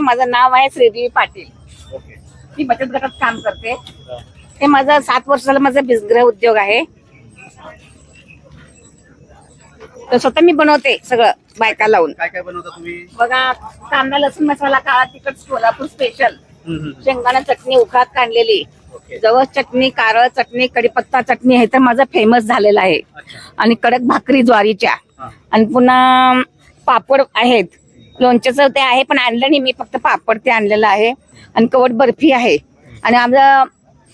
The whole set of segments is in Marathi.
माझं नाव आहे श्रीदेवी पाटील. मी बचत गटात काम करते. हे. माझं सात वर्ष झालं माझा गृह उद्योग आहे. तर स्वतः मी बनवते सगळं बायका लावून. काय काय बनवता तुम्ही? बघा कांदा लसूण मसाला काळा तिखट सोलापूर स्पेशल. शेंगदाणा चटणी उखात काढलेली. जवळ चटणी कारळ चटणी कढीपत्ता चटणी हे तर माझं फेमस झालेलं आहे. आणि कडक भाकरी ज्वारीच्या. आणि पुन्हा पापड आहेत. लोणच्याचं ते आहे पण आणलं नाही. मी फक्त पापड ते आणलेलं आहे. आणि कवट बर्फी आहे. आणि आमचं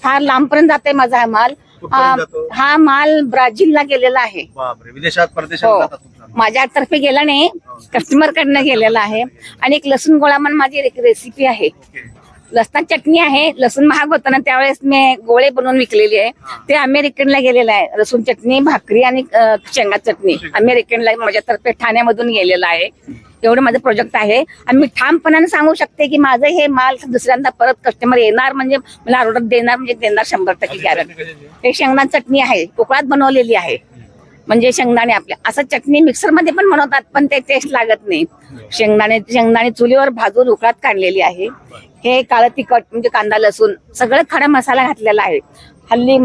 फार लांबपर्यंत जाते माझा हा माल. हा जातो? हा माल ब्राझीलला गेलेला आहे. बापरे विदेशात परदेशात हो. माझ्यातर्फे गेला नाही. कस्टमर कडनं गेलेला आहे. आणि एक लसूण गोळा म्हणून माझी एक रेसिपी आहे. लसणात चटणी आहे. लसूण महाग होतं ना त्यावेळेस मी गोळे बनवून विकलेली आहे. ते अमेरिकनला गेलेलं आहे. लसूण चटणी भाकरी आणि अं, शेंगा चटणी अमेरिकनला माझ्यातर्फे ठाण्यामधून गेलेलं आहे. एवढं माझं प्रोजेक्ट आहे. आणि मी ठामपणाने सांगू शकते की माझं हे माल दुसऱ्यांदा परत कस्टमर येणार म्हणजे मला ऑर्डर देणार म्हणजे देणार शंभर टक्के गॅरंटी हे शेंगदाणा चटणी आहे. कोकणात बनवलेली आहे. म्हणजे शेंगदाणे आपल्या असं चटणी मिक्सरमध्ये पण बनवतात पण ते टेस्ट लागत नाही. शेंगदाणे शेंगदाणे चुलीवर भाजून उकळात काढलेली आहे. हे काळं तिखट म्हणजे कांदा लसूण सगळं खडा मसाला घातलेला आहे. हल्ली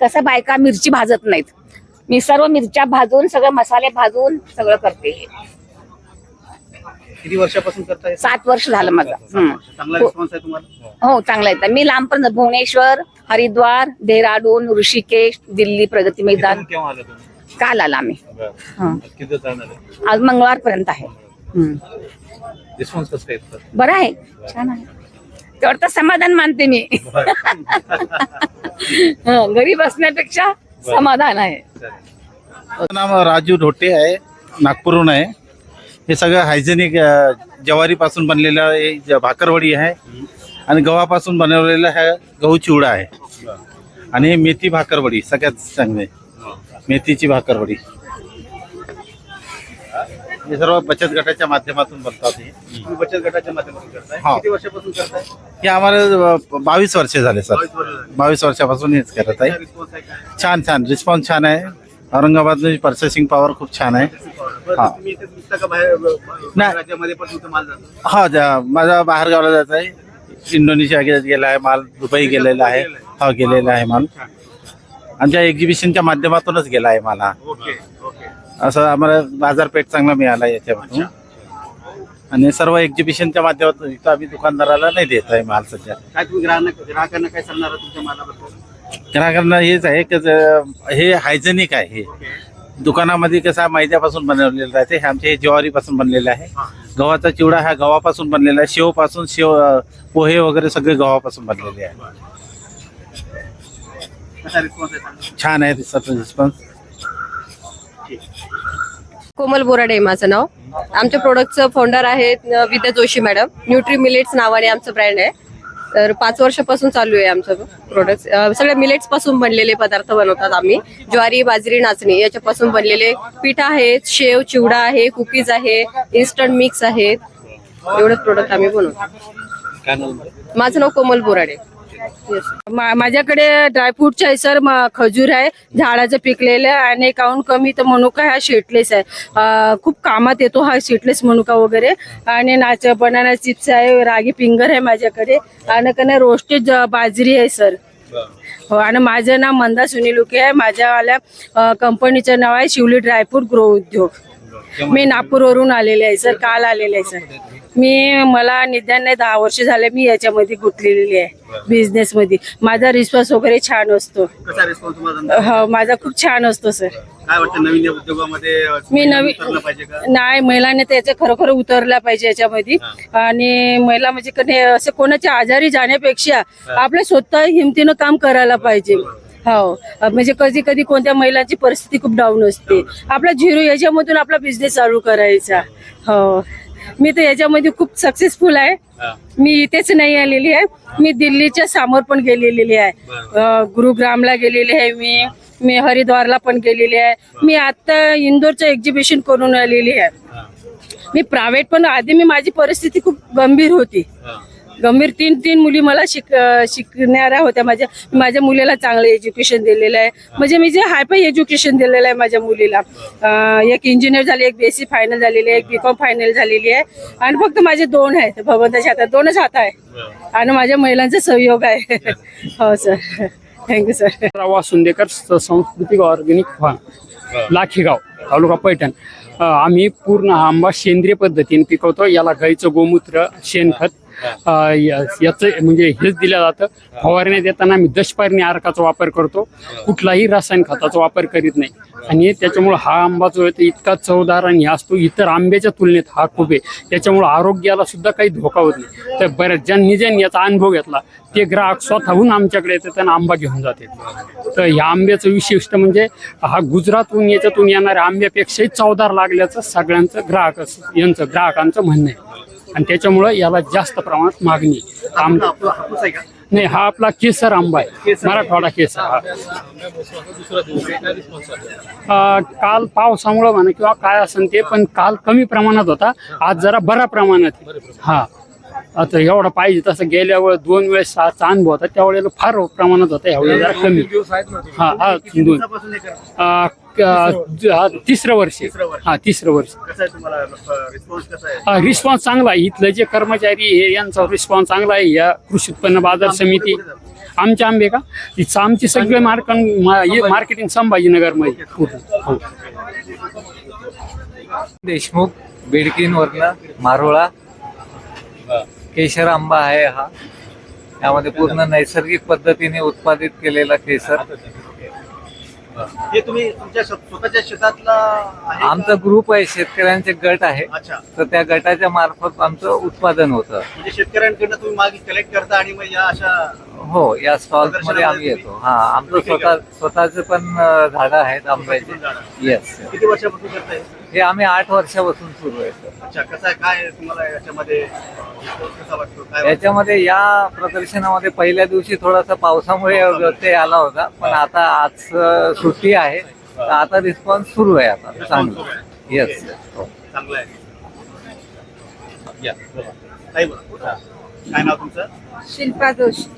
कसं बायका मिरची भाजत नाहीत. मी सर्व मिरच्या भाजून सगळं मसाले भाजून सगळं करते. किती वर्षापासून करताय? सात वर्ष झालं माझं. हम्म. चांगला रिस्पॉन्स आहे तुम्हाला? हो चांगलं येतं मी लांबपर्यंत भुवनेश्वर हरिद्वार देहराडून ऋषिकेश दिल्ली प्रगती मैदान. इथून केव्हा आलं तुम्ही? काल आला आम्ही. हं. किती दिवस झाले? आज मंगळवारपर्यंत आहे. हम्म. रिस्पॉन्स कसं काय येतं? बरं आहे. छान आहे. तेवढं तर समाधान मानते मी. हं, घरी बसण्यापेक्षा समाधान आहे. माझं नाव राजू ढोटे आहे. नागपूरहून आहे. हे सगळं हायजेनिक ज्वारीपासून बनलेलं हे भाकरवडी आहे आणि गव्हापासून बनवलेलं हा गहू चिवडा आहे. आणि हे मेथी भाकरवडी सगळ्यात चांगले. मेथीची भाकरवडी. हे सर्व बचत गटाच्या माध्यमातून बनतात हे. बचत गटाच्या माध्यमातून करताय? हो. किती वर्षापासून करताय? हे आम्हाला बावीस वर्षे झाले सर. बावीस वर्षापासून हेच करत आहे. छान छान. रिस्पॉन्स छान आहे. औरंगाबाद पर्चेसिंग पॉवर खूप छान आहे. हा. तुम्ही इथे विकता का बाहेर नाही. राज्यामध्ये पण तुमचा माल जातो. हा माझा बाहेर गावाला जात आहे. इंडोनेशिया गे- गेला आहे माल दुबई गेलेला आहे. हा गेलेला आहे माल. आमच्या एक्झिबिशनच्या माध्यमातूनच गेला आहे मला. Okay okay. असं आम्हाला बाजारपेठ चांगला मिळाला याच्यामधून. आणि सर्व एक्झिबिशनच्या माध्यमातून इथं आम्ही दुकानदाराला नाही देत आहे माल सध्या. काय तुम्ही ग्राहकांना ग्राहकांना काय सांगणार आहात तुमच्या मालाबद्दल? ग्राहकांना हेच आहे की हे हायजेनिक आहे. हे दुकानामध्ये कसा मैद्यापासून बनवलेलं राहते. हे आमचे हे ज्वारीपासून बनलेलं आहे. गव्हाचा चिवडा हा गव्हापासून बनलेला आहे. शेवपासून शेव पोहे वगैरे सगळे गव्हापासून बनलेले आहे. कसा रिस्पॉन्स आहे सांगा. छान आहे रिस्पॉन्स. कोमल बोराडे आहे माझं नाव. आमच्या प्रोडक्टचं फाउंडर आहेत Vidya Joshi madam. Nutri millets नावाने आमचं ब्रँड आहे. तर पाच वर्षापासून चालू आहे आमचं प्रोडक्ट सगळे मिलेट्सपासून बनलेले पदार्थ बनवतात आम्ही. ज्वारी बाजरी नाचणी याच्यापासून बनलेले पीठ आहेत शेव चिवडा आहे कुकीज आहे इन्स्टंट मिक्स आहेत. एवढं प्रोडक्ट आम्ही बनवतो. माझं नाव कोमल बोराडे. मा- माझ्याकडे ड्रायफ्रूटचे आहे सर म- खजूर आहे झाडाचं पिकलेलं आहे आणि काउंट कमी तर मनुका हा शेटलेस आहे. अं, खूप कामात येतो हा शेटलेस मनुका वगैरे. आणि नाच बनाना चिप्स आहे रागी फिंगर आहे माझ्याकडे. आणि कने रोस्टेड बाजरी आहे सर हो आणि माझं नाव मंदा सुनील उके आहे. माझ्यावाल्या अं, कंपनीचं नाव आहे शिवली ड्रायफ्रूट ग्रो उद्योग. मी नागपूरवरून आलेले आहे सर काल आलेले आहे सर मी मला निदान दहा वर्ष झाले मी याच्यामध्ये गुंतलेली आहे बिझनेस मध्ये माझा रिस्पॉन्स वगैरे छान असतो. कसा रिस्पॉन्स तुम्हाला धंदा? हो माझा खूप छान असतो सर काय वाटतं नवीन या उद्योगामध्ये अ, मी नवीन उतरलं पाहिजे का? नाही महिलांनी त्याच्या खरोखर उतरल्या पाहिजे याच्यामध्ये. आणि महिला म्हणजे कधी असं कोणाच्या आजारी जाण्यापेक्षा आपल्या स्वतः हिमतीनं काम करायला पाहिजे. हो. म्हणजे कधी कधी कोणत्या महिलांची परिस्थिती खूप डाऊन असते. आपला झिरो याच्यामधून आपला बिझनेस चालू करायचा. हो. मी तर याच्यामध्ये खूप सक्सेसफुल आहे. मी इथेच नाही आलेली आहे. मी दिल्लीच्या समोर पण गेलेली आहे. गुरुग्रामला गेलेली आहे मी. मी हरिद्वारला पण गेलेली आहे. मी आता इंदोरचं एक्झिबिशन करून आलेली आहे. मी प्रायव्हेट पण आधी मी माझी परिस्थिती खूप गंभीर होती. गंभीर तीन तीन मुली मला शिक शिकणाऱ्या होत्या. माझ्या माझ्या मुलीला चांगलं एज्युकेशन दिलेलं आहे. म्हणजे मी जे हायफाय एज्युकेशन दिलेलं आहे माझ्या मुलीला. एक इंजिनियर झाली एक बेसी फायनल झालेली आहे एक बीकॉम फायनल झालेली आहे. आणि फक्त माझे दोन आहेत भगवंताच्या हातात. दोनच हात आहे. आणि माझ्या महिलांचा सहयोग आहे. हो sir thank you sir Rawa Sundekar स- सांस्कृतिक ऑर्गॅनिक फार्म लाखीगाव तालुका पैठण. आम्ही पूर्ण आंबा सेंद्रिय पद्धतीने पिकवतो. याला गाईचं गोमूत्र शेणखत याचं म्हणजे हेच दिलं जातं. फवारणी देताना आम्ही दशपारणी आरकाचा वापर करतो. कुठलाही रासायन खताचा वापर करीत नाही. आणि त्याच्यामुळं हा आंबा जो आहे तो इतका चवदार आणि असतो इतर आंब्याच्या तुलनेत हा खूप आहे. त्याच्यामुळं आरोग्याला सुद्धा काही धोका होत नाही. तर बऱ्याच ज्यांनी ज्यांनी याचा अनुभव घेतला ते ग्राहक स्वतःहून आमच्याकडे येतात त्यांना आंबा घेऊन जाते तर ह्या आंब्याचं विशिष्ट म्हणजे हा गुजरातहून याच्यातून येणाऱ्या आंब्यापेक्षाही चवदार लागल्याचं सगळ्यांचं ग्राहक यांचं ग्राहकांचं म्हणणं आहे. आणि त्याच्यामुळं याला जास्त प्रमाणात मागणी आहे. आंब आपला हापूस आहे का? नाही हा आपला केसर आंबा आहे. केसर. मराठवाडा केसर हा. काल पावसामुळं म्हणा किंवा काय असेल ते पण काल कमी प्रमाणात होता. आज जरा बरा प्रमाणात आहे. हा. आता एवढा पाहिजे तसं गेल्या वेळेस दोन वेळेस चा अनुभव होता. त्यावेळेला फार प्रमाणात होता यावेळेला जरा कमी. हा हा दोन. हे हा, तिसरं वर्ष. आहे. तिसरं वर्ष. हा तिसरं वर्ष. तुम्हाला रिस्पॉन्स कसा आहे? रिस्पॉन्स चांगला आहे. इथलं जे कर्मचारी हे यांचा रिस्पॉन्स चांगला आहे. या कृषी उत्पन्न बाजार समिती. आमचे आंबे का? इथं आमची सगळे मार्क मार्केटिंग संभाजीनगरमध्ये. पूर्ण हो. देशमुख बिडकीनवरनं मारोळा केशर आंबा आहे हा. यामध्ये पूर्ण नैसर्गिक पद्धतीने उत्पादित केलेला केसर. हे तुम्ही तुमच्या स्व- स्वतःच्या शेतातला? आमचा ग्रुप आहे शेतकऱ्यांचे गट आहे. अच्छा. तर त्या गटाच्या मार्फत आमचं उत्पादन होतं. म्हणजे शेतकऱ्यांकडनं तुम्ही मागे कलेक्ट करता आणि मग या अशा हो या स्टॉलमध्ये आम्ही येतो. हा आमचं स्वतः स्वतःचे पण झाडं आहेत आंब्याचे. येस किती वर्षापासून करताय? हे आम्ही आठ वर्षापासून सुरू आहे सर. अच्छा कसं आहे? काय तुम्हाला याच्यामध्ये? कसा वाटतो? काय वाटतं? याच्यामध्ये या प्रदर्शनामध्ये पहिल्या दिवशी थोडासा पावसामुळे व्यत्यय आला होता पण आता आज अं, सुट्टी आहे. तर आता रिस्पॉन्स सुरू आहे आता. चांगलं. येस चांगलं आहे. या बोला. ताई बोला. काय नाव तुमचं? शिल्पा जोशी.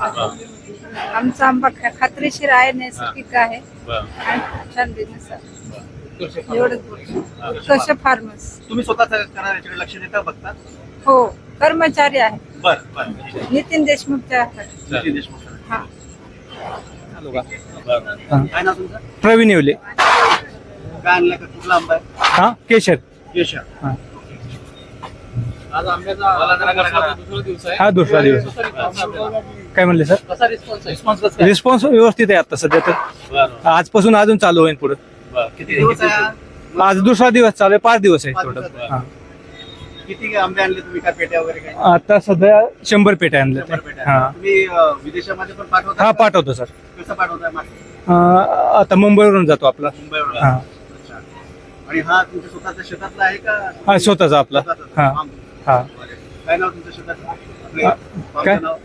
आमचा आंबा खा- खात्रीशीर आहे नैसर्गिक आहे. आणि छान बिझनेस आहे. एवढंच. तुम्ही स्वतःच लक्ष देता बघता? हो कर्मचारी आहे. बर बर. नितीन देशमुखच्या हातात. नितीन देशमुख सर. हा. काय नाव तुमचं? प्रवीण येवले. काय आणलं का? कुठला आंबा आहे. हा केशर. केशर. हा. आज आंब्याचा हा दुसरा दिवस. काय म्हणले सर? रिस्पॉन्स? रिस्पॉन्स व्यवस्थित आहे आता सध्या तर. आजपासून अजून चालू होईल पुढे. बरं. किती दिवस आहे आज? दुसरा दिवस चालू आहे पाच दिवस आहे पाच टोटल दिवसाचा. किती आंबे आणले तुम्ही काय पेट्या वगैरे काय आता सध्या शंभर पेट्या आणल्या शंभर पेट्या. हा तुम्ही अं, विदेशामध्ये पण पाठवता हा का? पाठवतो सर कसं पाठवताय मागे? अं, आता मुंबईवरून जातो आपला हा अच्छा. आणि हा तुमच्या स्वतःच्या शेतातला आहे का हा स्वतःचा आपला? हा आंबे. हा काय नाव तुमच्या शेताचं आपले हा, farmचं काय? नाव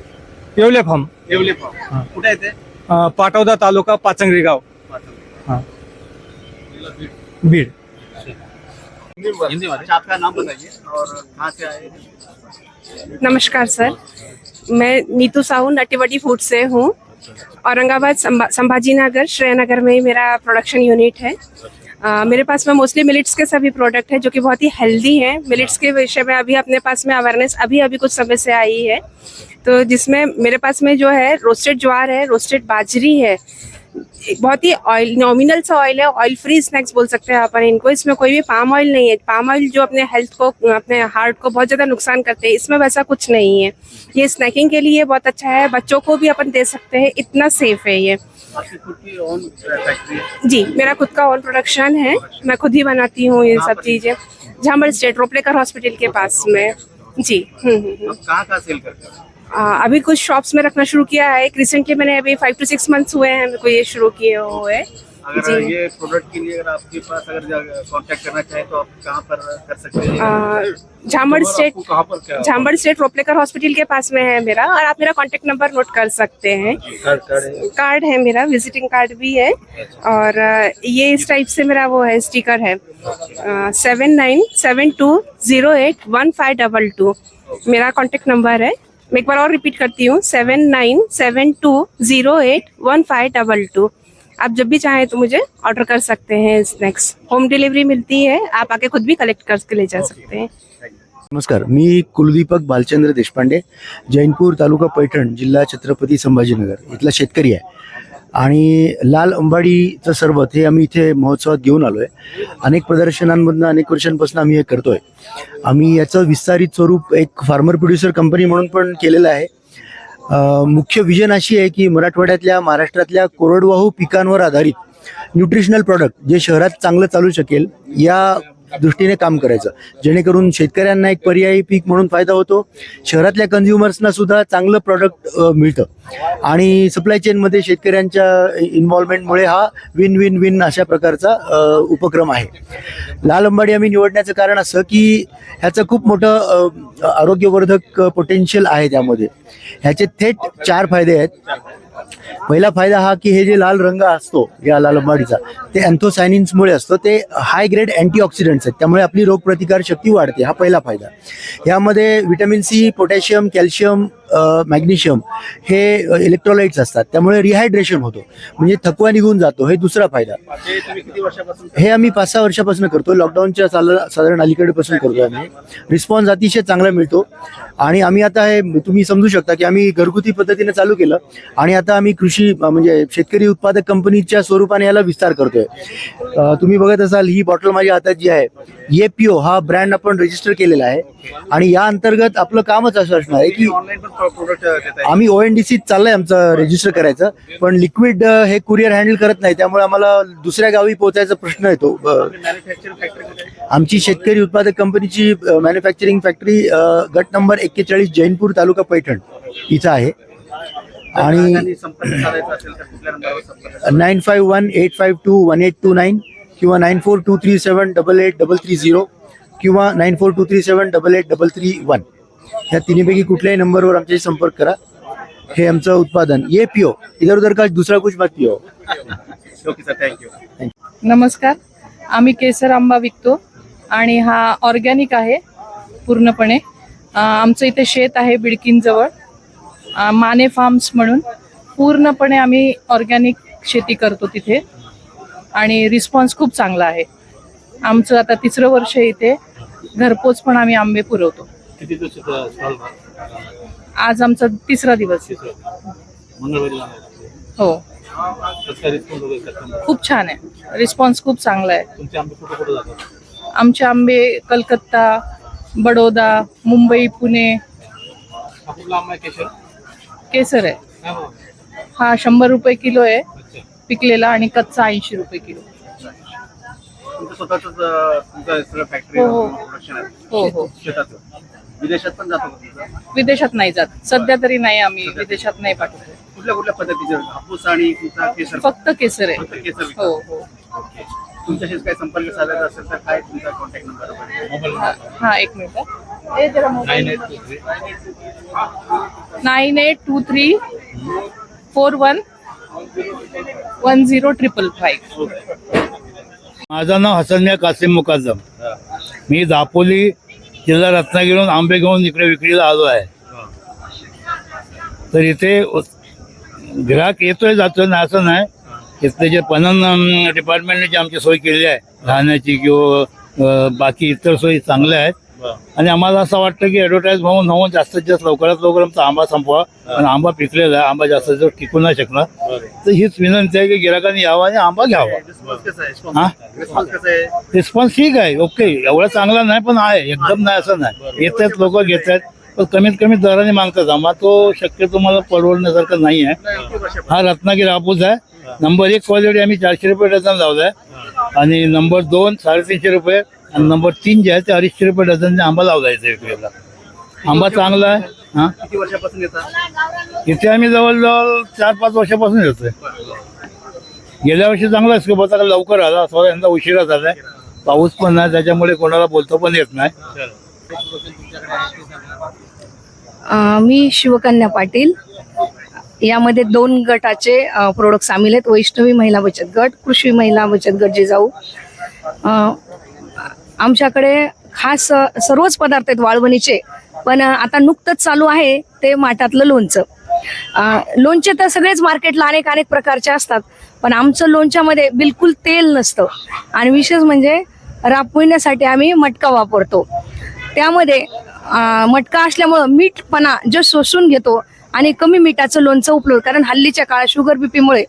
येवले फार्म येवले फार्म हा. कुठे आहे ते पाटवदा तालुका पाचंगरी गाव. हा बीड अच्छा आपका नाम बताइए और कहाँ से आए नमस्कार सर। मैं नीतू साहू नटीवटी फ़ूड से हूँ। औरंगाबाद संभा- संभाजी नगर श्रेयनगर में ही मेरा प्रोडक्शन यूनिट है। अ, मेरे पास में मोस्टली मिलिट्स के सभी प्रोडक्ट हैं जो कि बहुत ही हेल्दी हैं। मिलिट्स के विषय में अभी अपने पास में अवेयरनेस अभी अभी कुछ समय से आई है। तो जिसमें मेरे पास में जो है रोस्टेड ज्वार है रोस्टेड बाजरी है बहुत ही ऑयल नॉमिनल सा ऑयल है ऑयल फ्री स्नैक्स बोल सकते हैं अपन इनको। इसमें कोई भी पाम ऑयल नहीं है। पाम ऑयल जो अपने हेल्थ को, अपने हार्ट को बहुत ज़्यादा नुकसान करते हैं, इसमें वैसा कुछ नहीं है। ये स्नैकिंग के लिए बहुत अच्छा है, बच्चों को भी अपन दे सकते हैं, इतना सेफ़ है ये। जी, मेरा खुद का ओन प्रोडक्शन है, मैं खुद ही बनाती हूँ ये सब चीज़ें। झामड़ स्टेट रोपलेकर हॉस्पिटल के पास में। जी हम्म हम्म हम्म। कहाँ कहाँ सेल करते हो? आ, अभी कुछ शॉप्स में रखना शुरू किया है। रिसेंटली मैंने अभी फाइव टू सिक्स मंथ्स हुए हैं मेरे को ये शुरू किए हुए। अगर जी। ये प्रोडक्ट के लिए अगर आपके पास अगर कांटेक्ट करना चाहे तो आप कहाँ पर कर सकते हैं? Jhamad state Jhamad state Ropalekar hospital के पास में है मेरा। और आप मेरा कांटेक्ट नंबर नोट कर सकते हैं। कार्ड है। मेरा विजिटिंग कार्ड भी है। और ये इस टाइप से मेरा वो है स्टिकर है। Seven nine seven two zero eight one five double two मेरा कांटेक्ट नंबर है। मैं एक बार और रिपीट करती हूँ seven nine seven two zero eight one five double two आप जब भी चाहें तो मुझे ऑर्डर कर सकते हैं स्नैक्स होम डिलीवरी मिलती है आप आके खुद भी कलेक्ट करके ले जा सकते हैं। नमस्कार मी कुलदीपक बालचंद्र देशपांडे जैनपुर तालुका पैठण जिल्हा छत्रपती संभाजीनगर इथला शेतकरी आहे। आणि लाल अंबाडीचं सरबत हे आम्ही इथे महोत्सवात घेऊन आलो आहे अनेक प्रदर्शनांमधनं अनेक वर्षांपासून आम्ही हे करतोय. आम्ही याचं विस्तारित स्वरूप एक फार्मर प्रोड्युसर कंपनी म्हणून पण केलेलं आहे. मुख्य विजन अशी आहे की मराठवाड्यातल्या महाराष्ट्रातल्या कोरडवाहू पिकांवर आधारित न्यूट्रिशनल प्रॉडक्ट जे शहरात चांगलं चालू शकेल या दृष्टीने काम करायचं. जेणेकरून शेतकऱ्यांना एक पर्यायी पीक म्हणून फायदा होतो. शहरातल्या कन्झ्युमर्सना सुद्धा चांगलं प्रॉडक्ट मिळतं. आणि सप्लाय चेनमध्ये शेतकऱ्यांच्या इन्व्हॉल्वमेंटमुळे हा विन विन विन अशा प्रकारचा उपक्रम आहे. लाल अंबाडी आम्ही निवडण्याचं कारण असं की ह्याचं खूप मोठं आरोग्यवर्धक पोटेन्शियल आहे त्यामध्ये. ह्याचे थेट चार फायदे आहेत. पहिला फायदा हा की हे जे लाल रंग असतो या लाल अंबाडीचा ते अँथोसायनिन्समुळे असतो. ते हाय ग्रेड अँटीऑक्सिडंट्स आहेत. त्यामुळे आपली रोगप्रतिकार शक्ती वाढते. हा पहिला फायदा. यामध्ये vitamin C potassium calcium magnesium हे इलेक्ट्रोलाइट्स असतात. त्यामुळे रिहायड्रेशन होतो. म्हणजे थकवा निघून जातो. हे दुसरा फायदा. हे आम्ही पाच सहा वर्षापासून करतो लॉकडाऊनच्या साधारण अलीकडेपासून करतो आम्ही. रिस्पॉन्स अतिशय चांगला मिळतो. आणि आम्ही आता हे तुम्ही समजू शकता की आम्ही घरगुती पद्धतीने चालू केलं. आणि आता आम्ही कृषी म्हणजे शेतकरी उत्पादक कंपनीच्या स्वरूपाने याला विस्तार करतोय. तुम्ही बघत असाल ही बॉटल माझ्या हातात जी आहे ये पिओ हा ब्रँड आपण रजिस्टर केलेला आहे. आणि या अंतर्गत आपलं कामच असं असणार आहे की ऑनलाईन प्रोडक्ट आम्ही ओ एन डी सी चाललंय आमचं रजिस्टर करायचं. पण लिक्विड हे कुरिअर हँडल करत नाही. त्यामुळे आम्हाला दुसऱ्या गावी पोहोचायचा प्रश्न येतो. मॅन्युफॅक्चरिंग फॅक्टरी कुठे आहे? आमची शेतकरी उत्पादक कंपनीची मॅन्युफॅक्चरिंग फॅक्टरी गट नंबर एक्केचाळीस जैनपूर तालुका पैठण इथं आहे. आणि संपर्क साधायचा असेल तर कुठल्या नंबरवर संपर्क nine five one eight five two one eight two nine किंवा nine four two three seven double eight double three zero किंवा nine four two three seven double eight double three one ह्या तिन्हीपैकी कुठल्याही नंबरवर आमच्याशी संपर्क करा. हे आमचं उत्पादन. ये पिओ इधर उधर का दूसरा कुछ मत पिओ ओके सर थँक्यू नमस्कार. आम्ही केसर आंबा विकतो आणि हा ऑर्गॅनिक आहे पूर्णपणे. आमचं इथे शेत आहे बिडकीनजवळ अं, माने फार्म्स म्हणून. पूर्णपणे आम्ही ऑर्गॅनिक शेती करतो तिथे. आणि रिस्पॉन्स खूप चांगला आहे. आमचं आता तिसरं वर्ष आहे इथे. घरपोच पण आम्ही आंबे पुरवतो. किती दिवस स्टॉल आज आमचा तिसरा दिवस. मंगळवारी हो. कसं वगैरे खूप छान आहे. रिस्पॉन्स खूप चांगला आहे. तुमचे आंबे कुठे कुठे जातात? आमचे आंबे कलकत्ता बडोदा मुंबई पुणे. हा कुठला आंबा आहे केशर? केसर आहे. हा, हो. हा शंभर रुपये किलो आहे. अच्छा. पिकलेला आणि कच्चा ऐंशी रुपये किलो. तुमचं स्वतःच तुमचं सगळं फॅक्टरी हो, हो. प्रोडक्शन आहे. हो हो. शेताचं विदेशात पण जातो का तुमचं? विदेशात नाही जात. सध्या तरी नाही आम्ही विदेशात नाही पाठवतो. कुठल्या कुठल्या पद्धतीचे? हापूस आणि तुमचा केसर? फक्त केसर आहे. फक्त केसर विकतात? हो हो. ओके. तुमच्याशी काही संपर्क साधायचा असेल तर काय तुमचा कॉन्टॅक्ट नंबर मोबाईल हा हा, एक मिनिट जरा mobile nine eight two three. Four one one zero triple five. माझं नाव हसन्या कासिम मुकादम मी दापोली जिल्हा रत्नागिरीहून आंबे घेऊन इकडे विक्रीला आलो आहे. तर इथे ग्राहक येतोय जातोय ना असं नाही. इथले जे पणन डिपार्टमेंटने जी आमची सोय केली आहे राहण्याची किंवा बाकी इतर सोयी चांगल्या आहेत. आणि आम्हाला असं वाटतं की ॲडव्हर्टाईज होऊन होऊन जास्तीत जास्त लवकरात लवकर आमचा आंबा संपवा आणि आंबा पिकलेला आहे आंबा जास्तीत जास्त टिकू नाही शकणार तर हीच विनंती आहे की गिराकांनी यावं आणि आंबा घ्यावा. रिस्पॉन्स हा? ठीक आहे ओके एवढा चांगला नाही पण आहे. एकदम नाही असं नाही. येतात लोक घेत आहेत पण कमीत कमी दराने मागतात. आम्हा तो शक्यतो मला परवडण्यासारखं नाही आहे. हा रत्नागिरी हापूस आहे. नंबर एक क्वालिटी आम्ही चारशे रुपये डझन लावलाय. आणि नंबर दोन साडेतीनशे रुपये आणि नंबर तीन जे आहे ते अडीचशे रुपये डझनने आंबा लावला इथे विक्रीला. आंबा चांगला आहे हा? किती वर्षापासून येतात? इथे आम्ही जवळजवळ चार पाच वर्षापासून येतोय. गेल्या वर्षी चांगला स्कोप होता लवकर आला थोडा यंदा उशिरा झालाय. पाऊस पण नाही त्याच्यामुळे कोणाला बोलतो पण येत नाही. मी शिवकन्या पाटील. यामध्ये दोन गटाचे प्रोडक्ट सामील आहेत. वैष्णवी महिला बचत गट कृषी महिला बचत गट जिजाऊ अ, आमच्याकडे खास सर्वच पदार्थ आहेत वाळवणीचे. पण आता नुकतंच चालू आहे ते माठातलं लोणचं. लोणचे तर सगळेच मार्केटला अनेक अनेक प्रकारचे असतात. पण आमचं लोणच्यामध्ये बिलकुल तेल नसतं. आणि विशेष म्हणजे राबविण्यासाठी आम्ही मटका वापरतो. त्यामध्ये मटका असल्यामुळं मीठपणा जो शोषून घेतो आणि कमी मिठाचं लोणचं उपलब्ध. कारण हल्लीच्या काळात शुगर बीपीमुळे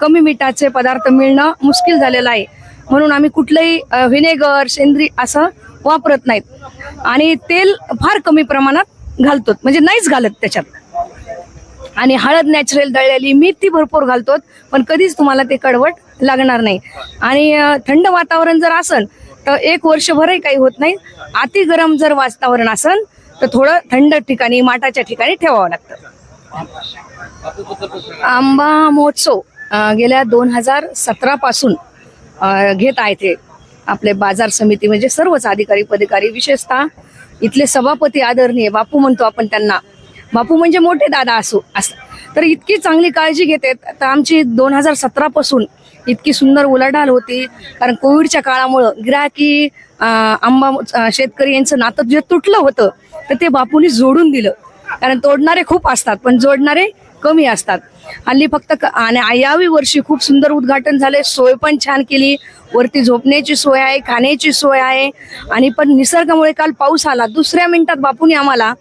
कमी मिठाचे पदार्थ मिळणं मुश्किल झालेलं आहे. म्हणून आम्ही कुठलंही व्हिनेगर सेंद्रिय असं वापरत नाहीत. आणि तेल फार कमी प्रमाणात घालतो म्हणजे नाहीच घालत त्याच्यात. आणि हळद नॅचरल दळलेली मेथी भरपूर घालतो पण कधीच तुम्हाला ते कडवट लागणार नाही. आणि थंड वातावरण जर असन तर एक वर्षभरही काही होत नाही. अति गरम जर वातावरण असन तर थोडं थंड ठिकाणी माठाच्या ठिकाणी ठेवावं लागतं. आंबा महोत्सव गेल्या दोन हजार सतरा पासून घेत आहेत हे आपले बाजार समिती म्हणजे सर्वच अधिकारी पदाधिकारी विशेषतः इथले सभापती आदरणीय बापू म्हणतो आपण त्यांना. बापू म्हणजे मोठे दादा असो असं. तर इतकी चांगली काळजी घेते तर आमची दोन हजार सतरा पासून इतकी सुंदर उलाढाल होती. कारण कोविडच्या काळामुळं गिराकी आंबा शेतकरी यांचं नातं जे तुटलं होतं तर ते बापूंनी जोडून दिलं. कारण तोडणारे खूप असतात पण जोडणारे कमी असतात. हल्ली फक्त आणि यावी वर्षी खूप सुंदर उद्घाटन झाले. सोय पण छान केली. वरती झोपण्याची सोय आहे खाण्याची सोय आहे. आणि पण निसर्गामुळे काल पाऊस आला. दुसऱ्या मिनिटात बापूने आम्हाला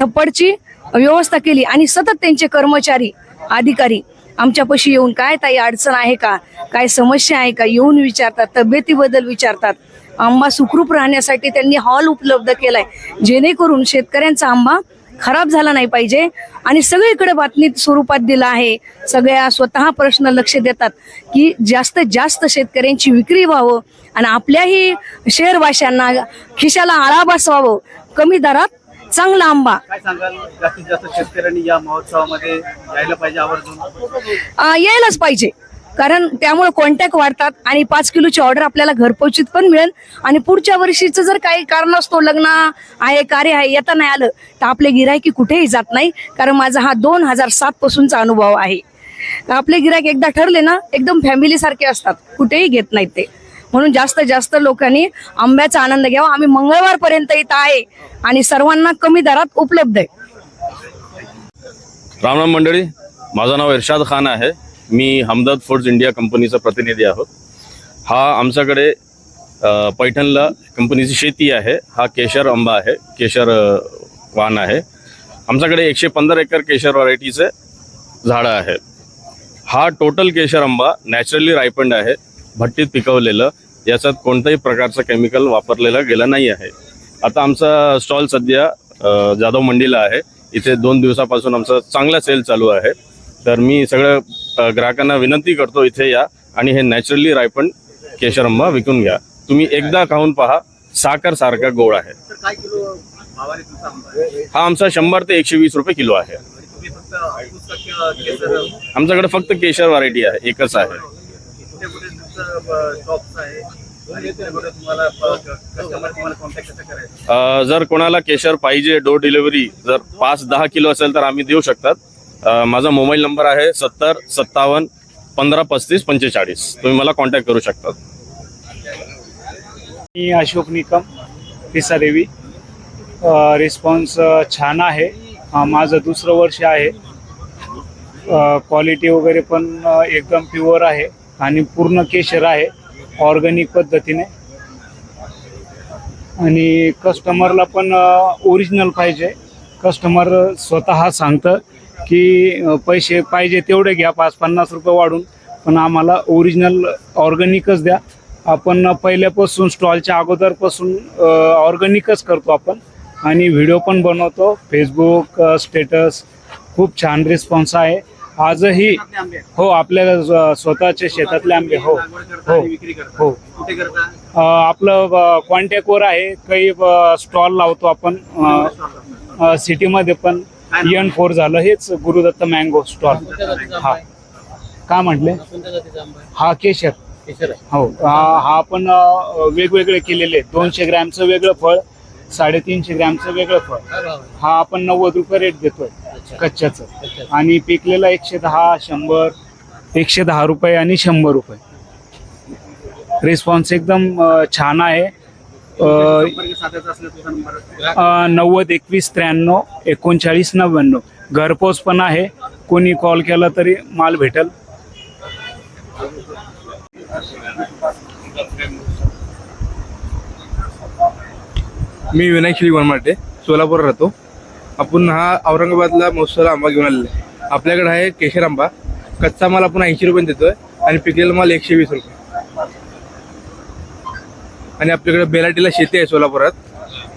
थप्पडची व्यवस्था केली आणि सतत त्यांचे कर्मचारी अधिकारी आमच्यापाशी येऊन काय ताई अडचण आहे का? काय समस्या आहे का? येऊन विचारतात तब्येतीबद्दल विचारतात. आंबा सुखरूप राहण्यासाठी त्यांनी हॉल उपलब्ध केलाय. जेणेकरून शेतकऱ्यांचा आंबा खराब झाला नाही पाहिजे. आणि सगळीकडे बातमी स्वरूपात दिला आहे. सगळ्या स्वतः प्रश्न लक्ष देतात की जास्तीत जास्त शेतकऱ्यांची विक्री व्हावं आणि आपल्याही शहरवाशांना खिशाला आळा बसवावं. कमी दरात चांगला आंबा. जास्तीत जास्त शेतकऱ्यांनी या महोत्सवामध्ये यायला पाहिजे आवर्जून? यायलाच पाहिजे. कारण त्यामुळे कॉन्टॅक्ट वाढतात आणि पाच किलोची ऑर्डर आपल्याला घरपोचीत पण मिळेल. आणि पुढच्या वर्षीचं जर काही कारण असतो लग्न आहे कार्य आहे येता नाही आलं तर आपले गिरायकी कुठेही जात नाही कारण माझा हा दोन हजार सात पासूनचा अनुभव आहे. तर आपले गिरायक एकदा ठरले ना एकदम फॅमिली सारखे असतात कुठेही घेत नाहीत ते. म्हणून जास्तीत जास्त लोकांनी आंब्याचा आनंद घ्यावा. आम्ही मंगळवार पर्यंत इथं आहे आणि सर्वांना कमी दरात उपलब्ध आहे. रामराम मंडळी माझं नाव इर्शाद खान आहे. मी हमदाद फूड्स इंडिया कंपनीचा प्रतिनिधी आहोत. हा आमच्याकडे पैठणला कंपनीची शेती आहे. हा केशर आंबा आहे केशर वाण आहे. आमच्याकडे एकशे पंधरा एकर केशर व्हरायटीचे झाडं आहे हा टोटल केशर आंबा नॅचरली रायपंड आहे भट्टीत पिकवलेलं. याच्यात कोणत्याही प्रकारचं केमिकल वापरलेलं गेलं नाही आहे. आता आमचा स्टॉल सध्या जाधव मंडीला आहे. इथे दोन दिवसापासून आमचा चांगला सेल चालू आहे. तर मी सगळं ग्राहकांना विनंती करतो इथे या आणि हे नॅचरली रायपण केशर आंबा विकून घ्या. तुम्ही एकदा खाऊन पहा साखर सारखा गोड आहे? हा आमचा शंभर ते एकशे वीस रुपये किलो आहे. आमच्याकडे फक्त केशर व्हरायटी आहे एकच आहे. जर कोणाला केशर पाहिजे डोर डिलिव्हरी जर पाच दहा किलो असेल तर आम्ही देऊ शकतात. माझा मोबाईल नंबर आहे सत्तर सत्तावन्न पंधरा पस्तीस पंचेचाळीस. तुम्ही मला कॉन्टॅक्ट करू शकतात मी अशोक निकम पिसादेवी रिस्पॉन्स छान आहे. माझं दुसरं वर्ष आहे. क्वालिटी वगैरे पण एकदम प्युअर आहे आणि पूर्ण केशर आहे ऑर्गॅनिक पद्धतीने. आणि कस्टमरला पण ओरिजिनल पाहिजे. कस्टमर स्वतः सांगतं. की पैसे पाहिजे तेवढे घ्या पाच पन्नास रुपये वाढून. पण आम्हाला ओरिजिनल ऑर्गॅनिकच द्या. आपण पहिल्यापासून स्टॉलच्या अगोदरपासून ऑर्गॅनिकच करतो आपण. आणि व्हिडिओ पण बनवतो. फेसबुक स्टेटस खूप छान रिस्पॉन्स आहे. आजही. हो आपल्या ज- स्वतःचे शेतातले आंबे हो हो हो. आपलं कॉन्टॅक्टवर आहे. काही स्टॉल लावतो आपण सिटीमध्ये पण. एन फोर झालं हेच गुरुदत्त मँगो स्टॉल हा. का म्हटले? हा केशर. हो. हा पण अ, वेगवेगळे केलेले आहेत. दोनशे ग्रॅमचं वेगळं फळ साडेतीनशे ग्रॅमचं वेगळं फळ. हा आपण नव्वद रुपये रेट देतोय कच्च्याचं. आणि पिकलेला एकशे दहा शंभर एकशे दहा रुपये आणि शंभर रुपये. रिस्पॉन्स एकदम छान आहे. नव्वद एकवीस त्र्याण्णव एकोणचाळीस नव्याण्णव. घरपोच पण आहे. कोणी कॉल केला तरी माल भेटेल. मी विनायक श्री वनमाटे सोलापूर राहतो. आपण हा औरंगाबादला महोत्सवाला आंबा घेऊन आलेला आहे. आपल्याकडे आहे केशर आंबा. कच्चा माल आपण ऐंशी रुपये देतोय आणि पिकलेला माल एकशे वीस रुपये. आणि आपल्याकडे बेलाटीला शेती आहे सोलापुरात.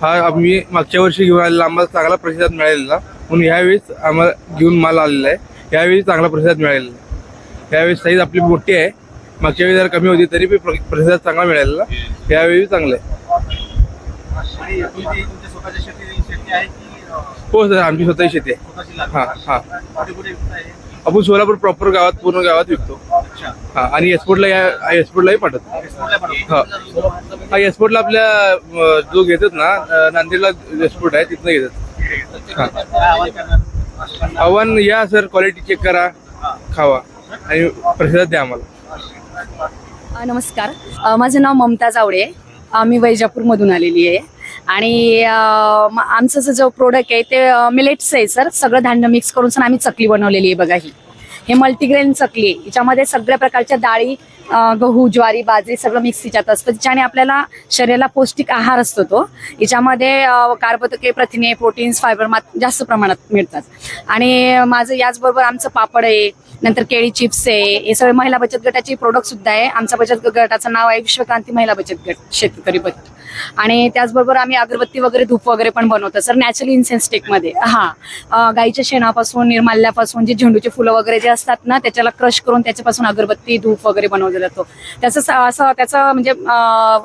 हा आम्ही मागच्या वर्षी घेऊन आलेला आम्हाला चांगला प्रतिसाद मिळालेला. म्हणून ह्यावेळेस आम्हाला घेऊन माल आलेला आहे. यावेळी चांगला प्रतिसाद मिळालेला आहे. यावेळेस साईज आपली मोठी आहे. मागच्या वेळी जर कमी होती तरी बी प्र- प्रतिसाद चांगला मिळालेला. यावेळी चांगला आहे. हो सर आमची स्वतःची शेती आहे. हां हां हा हा. आपण सोलापूर प्रॉपर गावात पूर्ण गावात विकतो. अच्छा. हा आणि एक्सपोर्टला या एक्सपोर्टलाही पाठवतो. हा. हा एक्सपोर्टला आपल्या जो घेतात ना नांदेडला एक्सपोर्ट आहे तिथनं घेतात. हा. आव्हान या सर क्वालिटी चेक करा खावा आणि प्रतिसाद द्या आम्हाला. नमस्कार. माझं नाव ममता जावडे मी वैजापूरमधून आलेली आहे. आणि आमचा आमचं जो- जो प्रोडक्ट आहे ते मिलेट्स आहे सर सगळं धान्य मिक्स करून सर आम्ही चकली बनवलेली आहे बघा ही. हे मल्टीग्रेन चकली आहे. याच्यामध्ये सगळ्या प्रकारच्या डाळी गहू ज्वारी बाजरी सगळं मिक्स याच्यात असतं. ज्याने आपल्याला शरीराला पौष्टिक आहार असतो तो. याच्यामध्ये कार्बोदके प्रथिने प्रोटीन्स फायबर मात जास्त प्रमाणात मिळतात. आणि माझं याचबरोबर आमचं पापड आहे नंतर केळी चिप्स आहे. हे सगळे महिला बचत गटाचे प्रोडक्ट सुद्धा आहे. आमचा बचत गटाचं नाव आहे विश्वक्रांती महिला बचत गट शेतकरी बचत आणि त्याचबरोबर आम्ही अगरबत्ती वगैरे धूप वगैरे पण बनवतो. सर नॅचरली इन्सेन्समध्ये. हा. गाईच्या शेणापासून निर्माल्यापासून जे झेंडूचे फुलं वगैरे जे असतात ना त्याच्याला क्रश करून त्याच्यापासून अगरबत्ती धूप वगैरे बनवला जातो. त्याचं असं त्याचं म्हणजे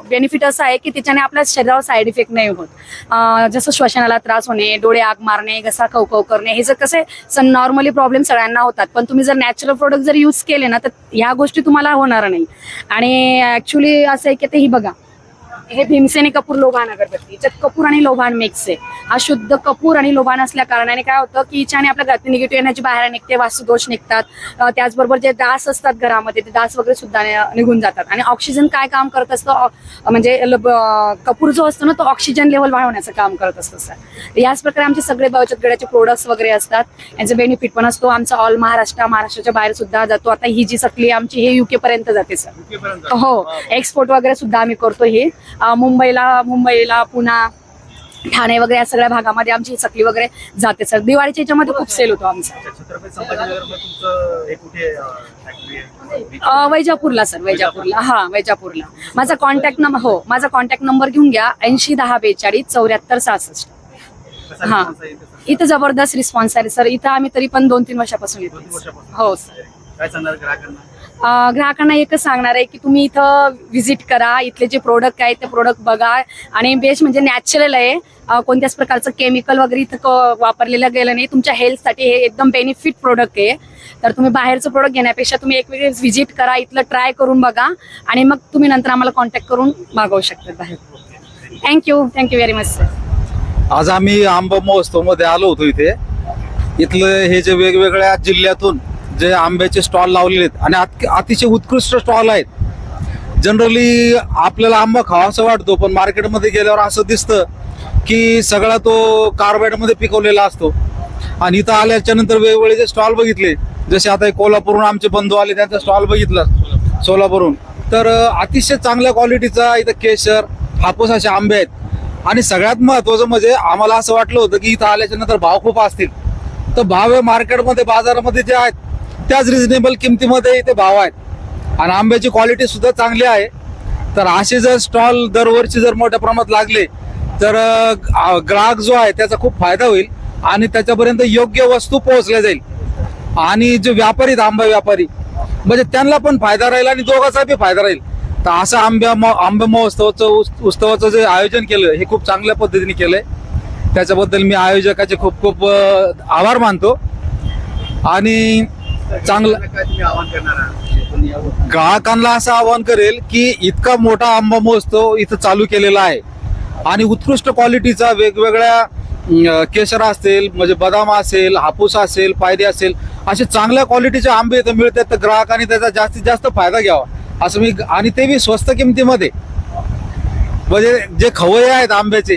बेनिफिट असं आहे की त्याच्याने आपल्या शरीरावर साईड इफेक्ट नाही होत. जसं श्वसनाला त्रास होणे डोळे आग मारणे घसा खवखव करणे हे जर कसे नॉर्मली प्रॉब्लेम सगळ्यांना होतात. पण तुम्ही जर नॅचरल प्रोडक्ट जर यूज केले ना तर ह्या गोष्टी तुम्हाला होणार नाही. आणि ऍक्च्युली असं आहे की ते ही बघा हे भीमसेनी कपूर लोभान अगरबत्ती. याच्यात कपूर आणि लोभान मिक्स आहे. हा शुद्ध कपूर आणि लोभान असल्या कारणाने काय होतं की हिच्याने आपल्या घरात निगेटिव्ह एनर्जी बाहेर निघते वास्तुदोष निघतात. त्याचबरोबर जे डास असतात घरामध्ये ते डास वगैरे सुद्धा निघून जातात. आणि ऑक्सिजन काय काम करत असतं? म्हणजे कपूर जो असतो ना तो ऑक्सिजन लेवल वाढवण्याचं काम करत असतं सर याच प्रकारे आमचे सगळे बचत गटाचे प्रोडक्ट्स वगैरे असतात. यांचे बेनिफिट पण असतो. आमचा ऑल महाराष्ट्र महाराष्ट्राच्या बाहेर सुद्धा जातो. आता ही जी आहे आमची हे युके पर्यंत जाते सर हो. एक्सपोर्ट वगैरे सुद्धा आम्ही करतो हे. मुंबईला मुंबईला पुणा ठाणे वगैरे या सगळ्या भागामध्ये आमची चकली वगैरे जाते सर. दिवाळीच्या याच्यामध्ये खूप सेल होतो आमचा. हे वैजापूरला सर वैजापूरला. हा वैजापूरला. माझा कॉन्टॅक्ट नंबर हो माझा कॉन्टॅक्ट नंबर घेऊन घ्या. ऐंशी दहा बेचाळीस चौऱ्याहत्तर सहासष्ट. हा. इथे जबरदस्त रिस्पॉन्स आहे सर इथं आम्ही तरी पण दोन तीन वर्षापासून येतो हो सर. काय सांगणार ग्राहकांना एकच सांगणार आहे की तुम्ही इथं व्हिजिट करा इथले जे प्रोडक्ट आहे ते प्रोडक्ट बघा. आणि बेस्ट म्हणजे नॅचरल आहे. कोणत्याच प्रकारचं केमिकल वगैरे इथं क- वापरलेलं गेलं नाही. तुमच्या हेल्थसाठी हे एकदम बेनिफिट प्रोडक्ट आहे. तर तुम्ही बाहेरचं प्रोडक्ट घेण्यापेक्षा तुम्ही एक वेळेस व्हिजिट करा इथलं ट्राय करून बघा. आणि मग तुम्ही नंतर आम्हाला कॉन्टॅक्ट करून मागवू शकता बाहेर. Thank you thank you very much sir आज आम्ही आंबा महोत्सवमध्ये आलो होतो इथे. इथलं हे जे वेगवेगळ्या जिल्ह्यातून जे आंब्याचे स्टॉल लावलेले आहेत आणि अति- अतिशय उत्कृष्ट स्टॉल आहेत. जनरली आपल्याला आंबा खावासा वाटतो पण मार्केटमध्ये गेल्यावर असं दिसतं की सगळा तो कार्बाईडमध्ये पिकवलेला असतो. आणि इथं आल्याच्यानंतर वेगवेगळे जे स्टॉल बघितले जसे आता हे कोल्हापूरहून आमचे बंधू आले त्यांचा स्टॉल बघितला सोलापूरहून. तर अतिशय चांगल्या क्वालिटीचा इथं केशर हापूस असे आंबे आहेत. आणि सगळ्यात महत्वाचं म्हणजे आम्हाला असं वाटलं होतं की इथं आल्याच्यानंतर भाव खूप असतील. तर भाव हे मार्केटमध्ये बाजारामध्ये जे आहेत त्याच रिझनेबल किमतीमध्ये इथे भाव आहेत. आणि आंब्याची क्वालिटी सुद्धा चांगली आहे. तर असे जर स्टॉल दरवर्षी जर मोठ्या प्रमाणात लागले तर ग्राहक जो आहे त्याचा खूप फायदा होईल आणि त्याच्यापर्यंत योग्य वस्तू पोहोचल्या जाईल. आणि जे व्यापारी आहेत, आंबा व्यापारी म्हणजे त्यांना पण फायदा राहील आणि दोघांचा बी फायदा राहील. तर असं आंब्या म- आंबा महोत्सवाचं उत्सवाचं जे आयोजन केलं हे खूप चांगल्या पद्धतीने केलंय. त्याच्याबद्दल मी आयोजकाचे खूप खूप आभार मानतो. आणि चांगलं ग्राहकांना असं आवाहन करेल की इतका मोठा आंबा महोत्सव इथं चालू केलेला आहे. आणि उत्कृष्ट क्वालिटीचा वेगवेगळ्या केशर असेल म्हणजे बदाम असेल हापूस असेल पायरी असेल असे चांगल्या क्वालिटीचे आंबे इथं मिळतात. तर ग्राहकांनी त्याचा जास्तीत जास्त फायदा घ्यावा. असं मी आणि ते बी स्वस्त किमतीमध्ये. म्हणजे जे खवय्ये आहेत आंब्याचे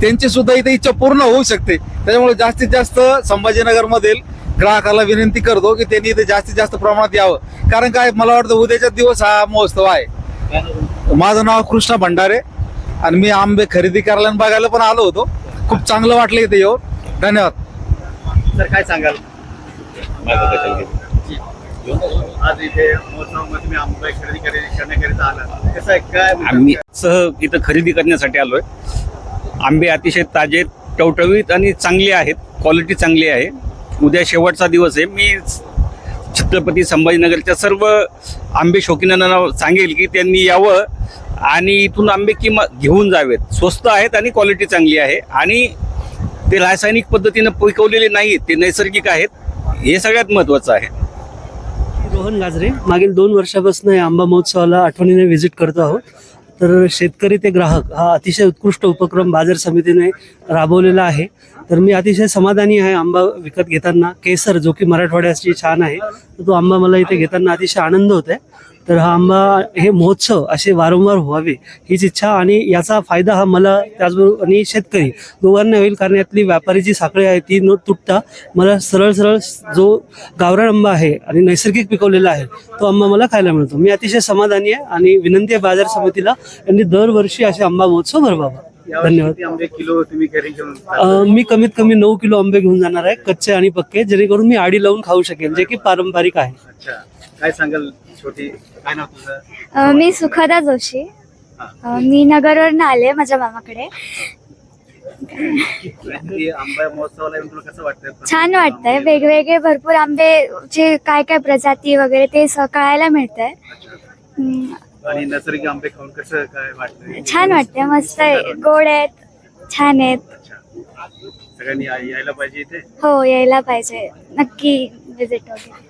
त्यांची सुद्धा इथे इच्छा पूर्ण होऊ शकते. त्याच्यामुळे जास्तीत जास्त संभाजीनगर मधील ग्राहकाला विनंती करतो की त्यांनी इथे जास्तीत जास्त प्रमाणात यावं. कारण काय मला वाटतं उद्याच्या दिवस हा महोत्सव आहे. माझं नाव कृष्णा भंडारे आणि मी आंबे खरेदी करायला बघायला पण आलो होतो. खूप चांगलं वाटलं इथे येऊन. धन्यवाद. सर काय सांगाल? आज इथे महोत्सवामध्ये तुम्ही आंबे खरेदी खरेदी करण्याकरिता आला. कसं आहे काय आम्ही सह इथं खरेदी करण्यासाठी आलोय. आंबे अतिशय ताजे टवटवीत आणि चांगले आहेत. क्वालिटी चांगली आहे. उद्या शेवटचा दिवस आहे. मी छत्रपती संभाजीनगरच्या सर्व आंबे शौकीनांना सांगेल की त्यांनी यावं आणि इथून आंबे किंवा घेऊन जावेत. स्वस्त आहेत आणि क्वालिटी चांगली आहे. आणि ते रासायनिक पद्धतीनं पिकवलेले नाहीत ते नैसर्गिक आहेत. हे सगळ्यात महत्त्वाचं आहे. रोहन गाजरे मागील दोन वर्षापासून या आंबा महोत्सवाला आठवणीने व्हिजिट करतो आहोत. तर शेतकरी ते ग्राहक हा अतिशय उत्कृष्ट उपक्रम बाजार समितीने राबवलेला आहे. तर मी अतिशय समाधानी आहे आंबा विकत घेताना. केसर जो की मराठवाड्याची छान आहे तर तो आंबा मला इथे घेताना अतिशय आनंद होत आहे तर हा आंबा हे महोत्सव असे वारंवार व्हावे हीच इच्छा आणि याचा फायदा हा मला त्याचबरोबर आणि शेतकरी दोघांना होईल कारण यातली व्यापारीची साखळी आहे ती न तुटता मला सरळ सरळ जो गावरान आंबा आहे आणि नैसर्गिक पिकवलेला आहे तो आंबा मला खायला मिळतो. मी अतिशय समाधानी आहे आणि विनंती आहे बाजार समितीला यांनी दरवर्षी असे आंबा महोत्सव भरवावा. धन्यवाद. किती आंबे किलो तुम्ही घरी घेऊन अं, मी कमीत कमी नऊ किलो आंबे घेऊन जाणार आहे कच्चे आणि पक्के जेणेकरून मी आडी लावून खाऊ शकेल जे की पारंपरिक आहे. अच्छा. काय सांगाल छोटी? काय नाव तुझं? मी सुखदा जोशी. मी नगरवरून आले माझ्या मामाकडे. हे आंबा छान वाटतंय. वेगवेगळे भरपूर आंबेचे काय काय प्रजाती वगैरे ते स- कळायला मिळतंय. हम्म, आणि नैसर्गिक आंबे खाऊन कसं काय छान वाटतंय मस्त आहे. गोड आहेत छान आहेत. सगळ्यांनी या- यायला पाहिजे इथे? हो यायला पाहिजे. नक्की विजिट वगैरे.